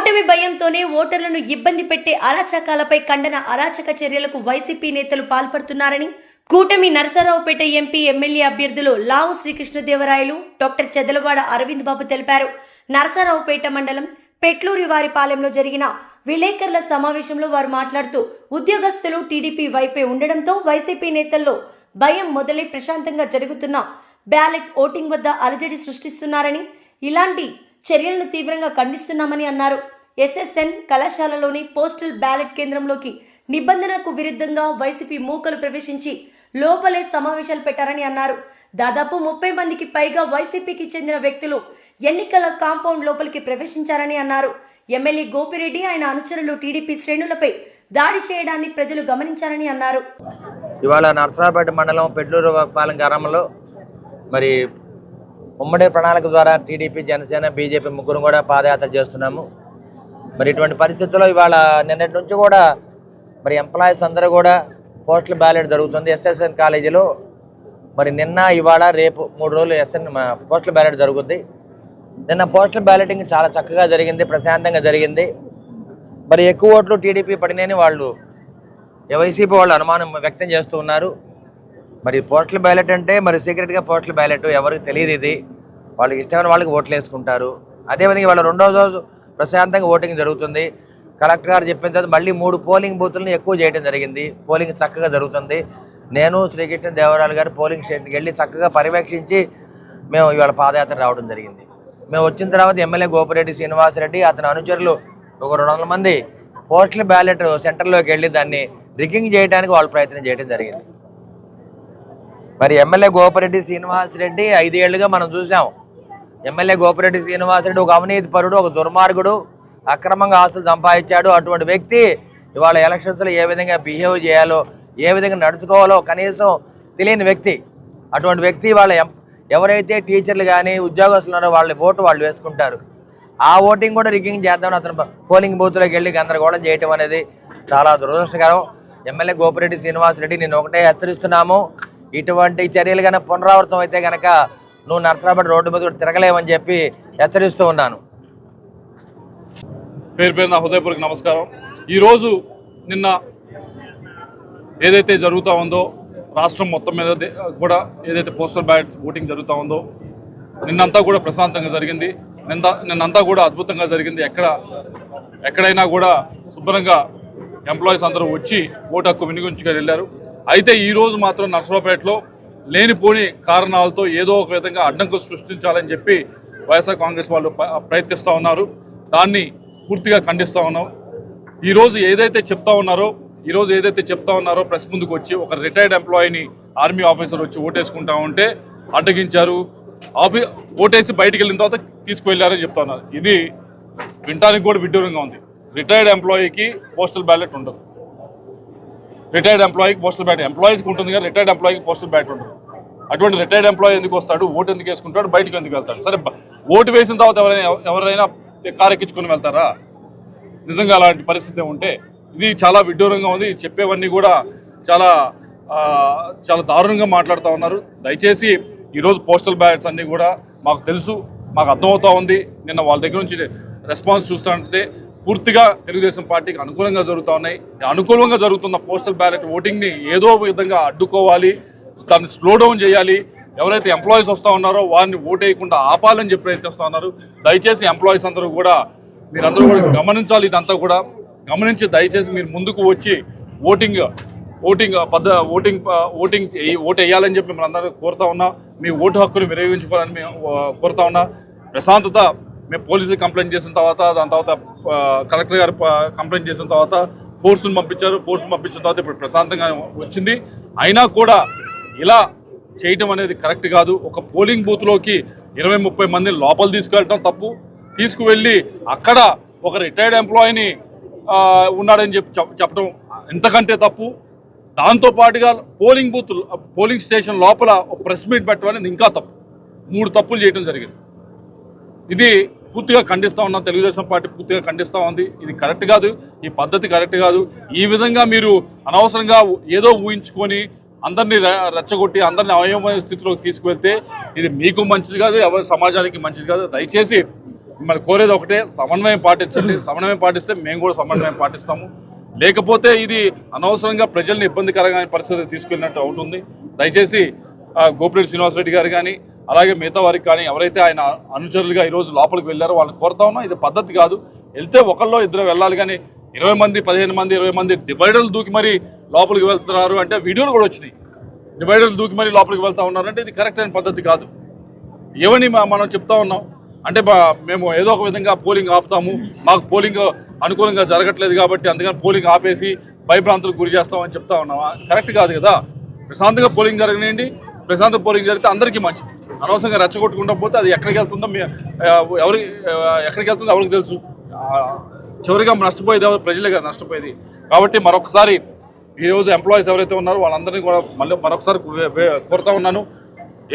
ఓటమి భయంతోనే ఓటర్లను ఇబ్బంది పెట్టే అరాచకాలపై ఖండన అరాచక చర్యలకు వైసీపీ నేతలు పాల్పడుతున్నారని కూటమి నరసరావుపేట ఎంపీ ఎమ్మెల్యే అభ్యర్థులు లావు శ్రీకృష్ణదేవరాయలు డాక్టర్ చెదలవాడ అరవింద్ బాబు తెలిపారు. నరసరావుపేట మండలం పెట్లూరి వారిపాలెంలో జరిగిన విలేకరుల సమావేశంలో వారు మాట్లాడుతూ ఉద్యోగస్తులు టీడీపీ వైపే ఉండడంతో వైసీపీ నేతల్లో భయం మొదలై ప్రశాంతంగా జరుగుతున్న బ్యాలెట్ ఓటింగ్ వద్ద అలజడి సృష్టిస్తున్నారని ఇలాంటి చర్యలను తీవ్రంగా ఖండిస్తున్నామని అన్నారు. ఎస్ఎస్ఎన్ కళాశాలలోని పోస్టల్ బ్యాలెట్ కేంద్రంలోకి నిబంధనకు విరుద్ధంగా వైసీపీ మూకలు ప్రవేశించి లోపలే సమావేశాలు పెట్టారని అన్నారు. దాదాపు ముప్పై మందికి పైగా వైసీపీకి చెందిన వ్యక్తులు ఎన్నికల కాంపౌండ్ లోపలికి ప్రవేశించారని అన్నారు. ఎమ్మెల్యే గోపిరెడ్డి ఆయన అనుచరులు టీడీపీ శ్రేణులపై దాడి చేయడాన్ని ప్రజలు గమనించారని అన్నారు. ఇవాళ నర్సరాపేట మండలం పెట్లూరు పాలెం గ్రామంలో మరి ఉమ్మడి ప్రణాళిక ద్వారా టీడీపీ జనసేన బీజేపీ ముగ్గురు కూడా పాదయాత్ర చేస్తున్నాము. మరి ఇటువంటి పరిస్థితుల్లో ఇవాళ నిన్నటి నుంచి కూడా మరి ఎంప్లాయీస్ అందరూ కూడా పోస్టల్ బ్యాలెట్ జరుగుతుంది ఎస్ఎస్ఎన్ కాలేజీలో. మరి నిన్న ఇవాళ రేపు మూడు రోజులు ఎస్ఎన్ పోస్టల్ బ్యాలెట్ జరుగుద్ది. నిన్న పోస్టల్ బ్యాలెటింగ్ చాలా చక్కగా జరిగింది ప్రశాంతంగా జరిగింది. మరి ఎక్కువ ఓట్లు టీడీపీ పడినని వాళ్ళు వైసీపీ వాళ్ళు అనుమానం వ్యక్తం చేస్తూ ఉన్నారు. మరి పోస్టల్ బ్యాలెట్ అంటే మరి సీక్రెట్గా పోస్టల్ బ్యాలెట్ ఎవరికి తెలియదు ఇది. వాళ్ళకి ఇష్టమైన వాళ్ళకి ఓట్లు వేసుకుంటారు. అదేవిధంగా వాళ్ళ రెండో రోజు ప్రశాంతంగా ఓటింగ్ జరుగుతుంది. కలెక్టర్ గారు చెప్పిన తర్వాత మళ్ళీ మూడు పోలింగ్ బూతులను ఎక్కువ చేయడం జరిగింది. పోలింగ్ చక్కగా జరుగుతుంది. నేను శ్రీకృష్ణ దేవరాలు గారు పోలింగ్ స్టేషన్కి వెళ్ళి చక్కగా పర్యవేక్షించి మేము ఇవాళ పాదయాత్ర రావడం జరిగింది. మేము వచ్చిన తర్వాత ఎమ్మెల్యే గోపిరెడ్డి శ్రీనివాసరెడ్డి అతని అనుచరులు ఒక రెండు వందల మంది పోస్టల్ బ్యాలెట్ సెంటర్లోకి వెళ్ళి దాన్ని రిగ్గింగ్ చేయడానికి వాళ్ళు ప్రయత్నం చేయడం జరిగింది. మరి ఎమ్మెల్యే గోపిరెడ్డి శ్రీనివాసరెడ్డి ఐదేళ్ళుగా మనం చూసాం. ఎమ్మెల్యే గోపిరెడ్డి శ్రీనివాసరెడ్డి ఒక అవినీతి పరుడు ఒక దుర్మార్గుడు అక్రమంగా ఆస్తులు సంపాదించాడు అటువంటి వ్యక్తి ఇవాళ ఎలక్షన్స్లో ఏ విధంగా బిహేవ్ చేయాలో ఏ విధంగా నడుచుకోవాలో కనీసం తెలియని వ్యక్తి. అటువంటి వ్యక్తి వాళ్ళ ఎం- ఎవరైతే టీచర్లు కానీ ఉద్యోగస్తులు ఉన్నారో వాళ్ళ ఓటు వాళ్ళు వేసుకుంటారు. ఆ ఓటింగ్ కూడా రిగ్గింగ్ చేద్దామని అతను పోలింగ్ బూత్లోకి వెళ్ళి గందరగోళం చేయటం అనేది చాలా దురదృష్టకరం. ఎమ్మెల్యే గోపిరెడ్డి శ్రీనివాసరెడ్డి నేను ఒకటే హెచ్చరిస్తున్నాము. ఇటువంటి చర్యలు కనుక పునరావృతం అయితే కనుక నువ్వు నర్సరాబాద్ రోడ్డు మీద కూడా తిరగలేవని చెప్పి హెచ్చరిస్తూ ఉన్నాను. పేరు పేరు నా హృదయపూర్వక నమస్కారం. ఈరోజు నిన్న ఏదైతే జరుగుతూ ఉందో రాష్ట్రం మొత్తం మీద కూడా ఏదైతే పోస్టల్ బ్యాలెట్ ఓటింగ్ జరుగుతూ ఉందో నిన్నంతా కూడా ప్రశాంతంగా జరిగింది. నిన్న నిన్నంతా కూడా అద్భుతంగా జరిగింది. ఎక్కడ ఎక్కడైనా కూడా శుభ్రంగా ఎంప్లాయీస్ అందరూ వచ్చి ఓటు హక్కు వినియోగించుకొని వెళ్ళారు. అయితే ఈరోజు మాత్రం నర్సరావుపేటలో లేనిపోని కారణాలతో ఏదో ఒక విధంగా అడ్డంకు సృష్టించాలని చెప్పి వైఎస్ఆర్ కాంగ్రెస్ వాళ్ళు ప్రయత్నిస్తూ ఉన్నారు. దాన్ని పూర్తిగా ఖండిస్తూ ఉన్నాం. ఈరోజు ఏదైతే చెప్తా ఉన్నారో ఈరోజు ఏదైతే చెప్తా ఉన్నారో ప్రెస్ ముందుకు వచ్చి ఒక రిటైర్డ్ ఎంప్లాయీని ఆర్మీ ఆఫీసర్ వచ్చి ఓటేసుకుంటా ఉంటే అడ్డగించారు. ఆఫీ ఓటేసి బయటికి వెళ్ళిన తర్వాత తీసుకువెళ్ళారని చెప్తా ఉన్నారు. ఇది వింటానికి కూడా విడ్డూరంగా ఉంది. రిటైర్డ్ ఎంప్లాయీకి పోస్టల్ బ్యాలెట్ ఉండదు. రిటైర్డ్ ఎంప్లాయీకి పోస్టల్ బ్యాట్ ఎంప్లాయీస్కి ఉంటుంది కానీ రిటైర్డ్ ఎంప్లాయీకి పోస్టల్ బ్యాట్ ఉంటుంది. అటువంటి రిటైర్డ్ ఎంప్లాయీ ఎందుకు వస్తాడు? ఓటు ఎందుకు వేసుకుంటాడు? బయటకు ఎందుకు వెళ్తాడు? సరే ఓటు వేసిన తర్వాత ఎవరైనా ఎవరైనా కారెక్కించుకుని వెళ్తారా? నిజంగా అలాంటి పరిస్థితి ఉంటే ఇది చాలా విడ్డూరంగా ఉంది. చెప్పేవన్నీ కూడా చాలా చాలా దారుణంగా మాట్లాడుతూ ఉన్నారు. దయచేసి ఈరోజు పోస్టల్ బ్యాలెట్స్ అన్నీ కూడా మాకు తెలుసు మాకు అర్థమవుతూ ఉంది. నిన్న వాళ్ళ దగ్గర నుంచి రెస్పాన్స్ చూస్తుంటే పూర్తిగా తెలుగుదేశం పార్టీకి అనుకూలంగా జరుగుతూ ఉన్నాయి. అనుకూలంగా జరుగుతున్న పోస్టల్ బ్యాలెట్ ఓటింగ్ని ఏదో విధంగా అడ్డుకోవాలి దాన్ని స్లో డౌన్ చేయాలి. ఎవరైతే ఎంప్లాయీస్ వస్తూ ఉన్నారో వారిని ఓటేయకుండా ఆపాలని చెప్పి ప్రయత్నిస్తూ ఉన్నారు. దయచేసి ఎంప్లాయీస్ అందరూ కూడా మీరందరూ కూడా గమనించాలి ఇదంతా కూడా. గమనించి దయచేసి మీరు ముందుకు వచ్చి ఓటింగ్ ఓటింగ్ పద్ధ ఓటింగ్ ఓటింగ్ ఓటు వేయాలని చెప్పి మేము అందరూ కోరుతా ఉన్నా. మీ ఓటు హక్కును వినియోగించుకోవాలని మేము కోరుతా ఉన్నా. ప్రశాంతత మేము పోలీసులు కంప్లైంట్ చేసిన తర్వాత దాని తర్వాత కలెక్టర్ గారు కంప్లైంట్ చేసిన తర్వాత ఫోర్స్ని పంపించారు. ఫోర్స్ని పంపించిన తర్వాత ఇప్పుడు ప్రశాంతంగా వచ్చింది. అయినా కూడా ఇలా చేయటం అనేది కరెక్ట్ కాదు. ఒక పోలింగ్ బూత్లోకి ఇరవై ముప్పై మందిని లోపల తీసుకెళ్ళటం తప్పు. తీసుకువెళ్ళి అక్కడ ఒక రిటైర్డ్ ఎంప్లాయీని ఉన్నాడని చెప్పి చెప్- చెప్పడం ఎంతకంటే తప్పు. దాంతోపాటుగా పోలింగ్ బూత్ పోలింగ్ స్టేషన్ లోపల ఒక ప్రెస్ మీట్ పెట్టడం అనేది ఇంకా తప్పు. మూడు తప్పులు చేయడం జరిగింది. ఇది పూర్తిగా ఖండిస్తూ ఉన్నాం. తెలుగుదేశం పార్టీ పూర్తిగా ఖండిస్తా ఉంది. ఇది కరెక్ట్ కాదు. ఈ పద్ధతి కరెక్ట్ కాదు. ఈ విధంగా మీరు అనవసరంగా ఏదో ఊహించుకొని అందరినీ రెచ్చగొట్టి అందరినీ అవయవమైన స్థితిలోకి తీసుకువెళ్తే ఇది మీకు మంచిది కాదు ఎవరి సమాజానికి మంచిది కాదు. దయచేసి మిమ్మల్ని కోరేది ఒకటే సమన్వయం పాటించండి. సమన్వయం పాటిస్తే మేము కూడా సమన్వయం పాటిస్తాము. లేకపోతే ఇది అనవసరంగా ప్రజల్ని ఇబ్బందికరమైన పరిస్థితి తీసుకెళ్ళినట్టు అవుతుంది. దయచేసి గోపిరెడ్డి శ్రీనివాసరెడ్డి గారు కానీ అలాగే మిగతా వారికి కానీ ఎవరైతే ఆయన అనుచరులుగా ఈరోజు లోపలికి వెళ్ళారో వాళ్ళని కోరుతా ఉన్నాం. ఇది పద్ధతి కాదు. వెళ్తే ఒకళ్ళో ఇద్దరు వెళ్ళాలి కానీ ఇరవై మంది పదిహేను మంది ఇరవై మంది డివైడర్లు దూకి మరీ లోపలికి వెళ్తున్నారు అంటే వీడియోలు కూడా వచ్చినాయి. డివైడర్లు దూకి మరీ లోపలికి వెళ్తా ఉన్నారంటే ఇది కరెక్ట్ అయిన పద్ధతి కాదు. ఏమని మనం చెప్తా ఉన్నాం? అంటే మేము ఏదో ఒక విధంగా పోలింగ్ ఆపుతాము. మాకు పోలింగ్ అనుకూలంగా జరగట్లేదు కాబట్టి అందుకని పోలింగ్ ఆపేసి భయభ్రాంతులకు గురి చేస్తామని చెప్తా ఉన్నామా కరెక్ట్ కాదు కదా? ప్రశాంతంగా పోలింగ్ జరగనివ్వండి ప్రశాంత పోలింగ్ జరిగితే అందరికీ మంచిది. అనవసరంగా రెచ్చగొట్టుకుంటా పోతే అది ఎక్కడికి వెళ్తుందో ఎవరికి ఎవరి ఎక్కడికి వెళ్తుందో ఎవరికి తెలుసు. చివరిగా నష్టపోయేది ఎవరు? ప్రజలే కదా నష్టపోయేది. కాబట్టి మరొకసారి ఈరోజు ఎంప్లాయీస్ ఎవరైతే ఉన్నారో వాళ్ళందరినీ కూడా మళ్ళీ మరొకసారి కోరుతా ఉన్నాను.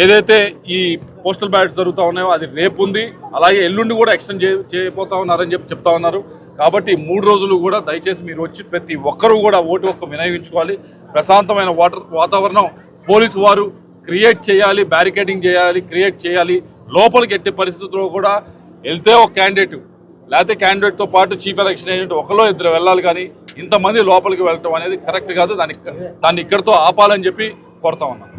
ఏదైతే ఈ పోస్టల్ బ్యాలెట్ జరుగుతూ ఉన్నాయో అది రేపు ఉంది. అలాగే ఎల్లుండి కూడా ఎక్స్టెండ్ చే చేయబోతా ఉన్నారని చెప్పి చెప్తా ఉన్నారు. కాబట్టి మూడు రోజులు కూడా దయచేసి మీరు వచ్చి ప్రతి ఒక్కరూ కూడా ఓటు ఒక్క వినియోగించుకోవాలి. ప్రశాంతమైన వాటర్ వాతావరణం. పోలీసు వారు క్రియేట్ చేయాలి బ్యారికేడింగ్ చేయాలి క్రియేట్ చేయాలి. లోపలికి ఎట్టి పరిస్థితుల్లో కూడా వెళ్తే ఒక క్యాండిడేట్ లేకపోతే క్యాండిడేట్తో పాటు చీఫ్ ఎలక్షన్ ఏజెంట్ ఒకలో ఇద్దరు వెళ్ళాలి కానీ ఇంతమంది లోపలికి వెళ్ళటం అనేది కరెక్ట్ కాదు. దానికి దాన్ని ఇక్కడితో ఆపాలని చెప్పి కోరుతా ఉన్నాను.